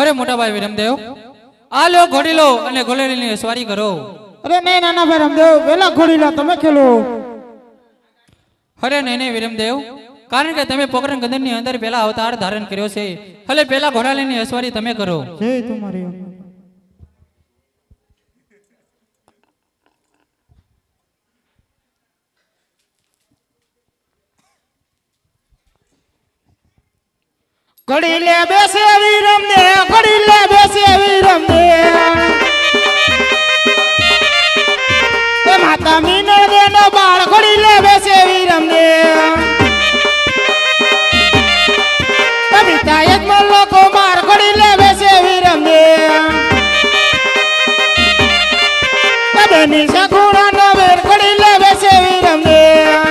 અરે મોટાભાઈ વિરમદેવ આ લો ઘોડી લો અને ઘોડેલીની સવારી કરો. અરે નહીં નાના ભાઈ રામદેવ વેલા ઘોડી લો તમે ખેલો. અરે નહીં નહીં વિરમદેવ કારણ કે તમે પોકરણ ગંધરની અંદર પહેલા અવતાર ધારણ કર્યો છે. એટલે પહેલા ઘોડાલીની અસવારી તમે કરો. જય તમારી ઘડી લે બેસે વીરમ દે ઘડી લે બેસે વીરમ દે એ માતા મીનો દેનો બાળ ઘડી લે બેસે વીરમ દે એ પિતા એક મલ્લો કુમાર ઘડી લે બેસે દે એ બેની વેર ઘડી બેસે દે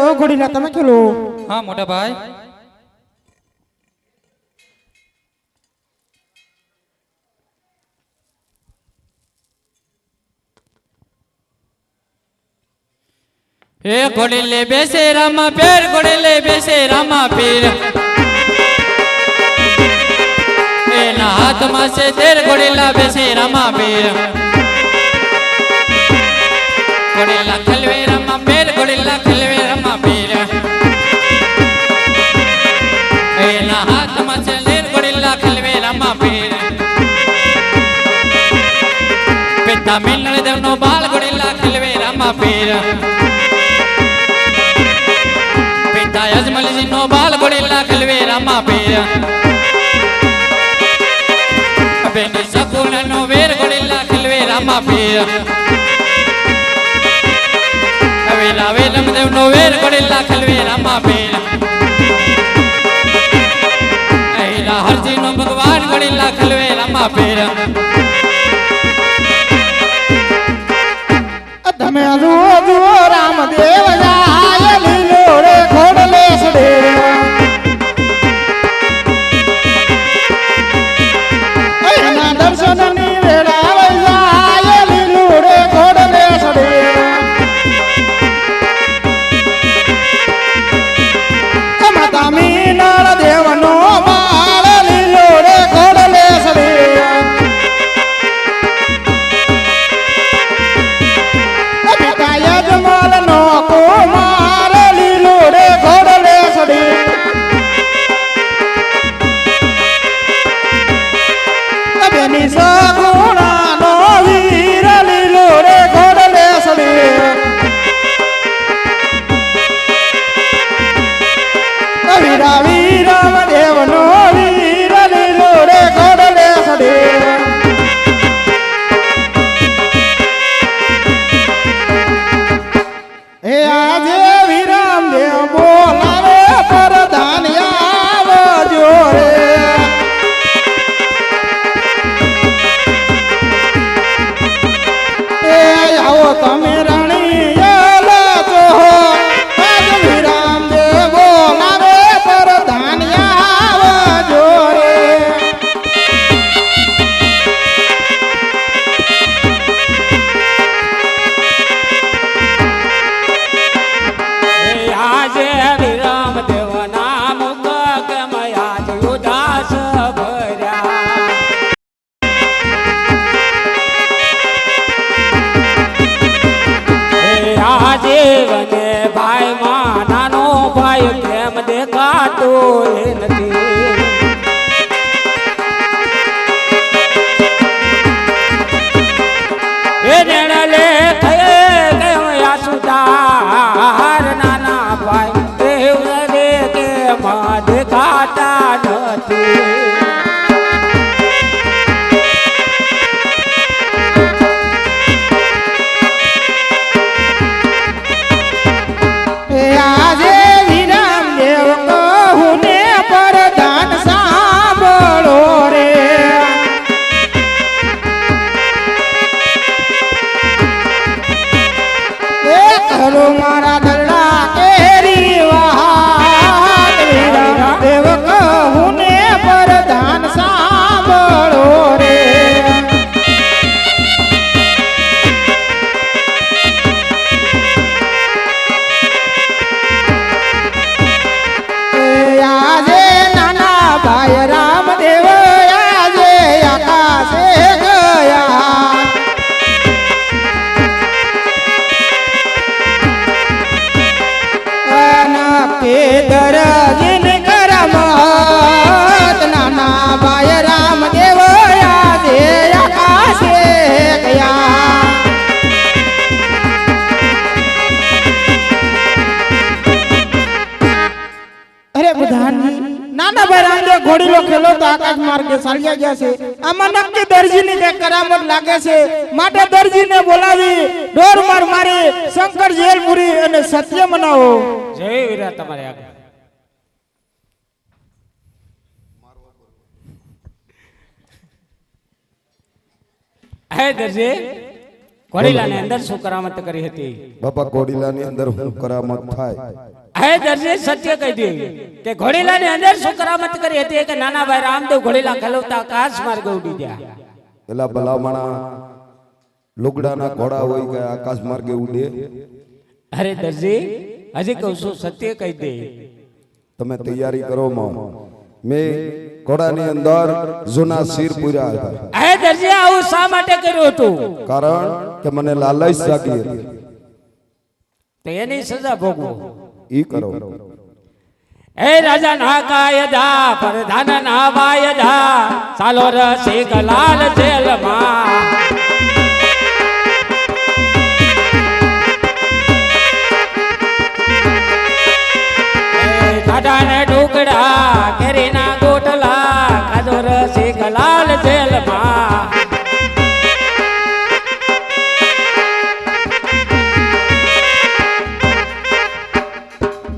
ઓ તમે કેલો હા મોટાભાઈ હે ઘોડેલે બેસે રામા પેર ઘોડેલે બેસે રામા પીર એના હાથમાં છે તેર ઘોડેલા બેસે રામા પીર ઘોડેલા ખલવે રામા પેર ઘોડેલા ખલવે પિતા મિલણ દેવનો બાળ ઘોડેલા ખલવે રામા પીર પિતા અજમલજી નો બાલ ઘોડેલા ખલવે રામા પીર નો વેર ઘોડેલા ખલવે રામા પીર નો વેર ઘોડેલા ખલવે રામા પીર હરજી નો ભગવાન ઘોડેલા ખલવે રામા પીર તમે જુઓ જુઓ રામદેવ નાના ભાઈ રામદેવ ઘોડીલો ખેલો તો આકાશ માર્ગે ચાલ્યા ગયા છે આમાં નક્કી દરજીની કઈ કરામત લાગે છે માટે દરજીને બોલાવી ઢોર માર મારી શંકર જેલપુરી અને સત્ય મનાવો જય વીરા તમારે આગળ હે દરજી ઘોડીલાની અંદર શું કરામત કરી હતી બાપા કોડીલાની અંદર હું કરામત થાય હે દર્જે સત્ય કહી દે કે ઘોડીલાની અંદર શું કરામત કરી હતી કે નાના ભાઈ રામદેવ ઘોડીલા ખલવતા આકાશ માર્ગે ઉડી ગયા. પેલા ભલામણા લુગડાના ઘોડા હોય કે આકાશ માર્ગે ઉડે. અરે દરજી હજી કહું છું સત્ય કહી દે. તમે તૈયારી કરો માં મેં ઘોડાની અંદર જૂના શીર પૂર્યા હતા. હે દરજી આવું શા માટે કર્યું હતું? કારણ કે મને લાલચ જાગી હતી. તો એની સજા ભોગવો. ઈ કરો. એ રાજા ના કાય જા, પરધાન ના બાય જા સાલો રસિક લાલ જેલમાં ટાટાને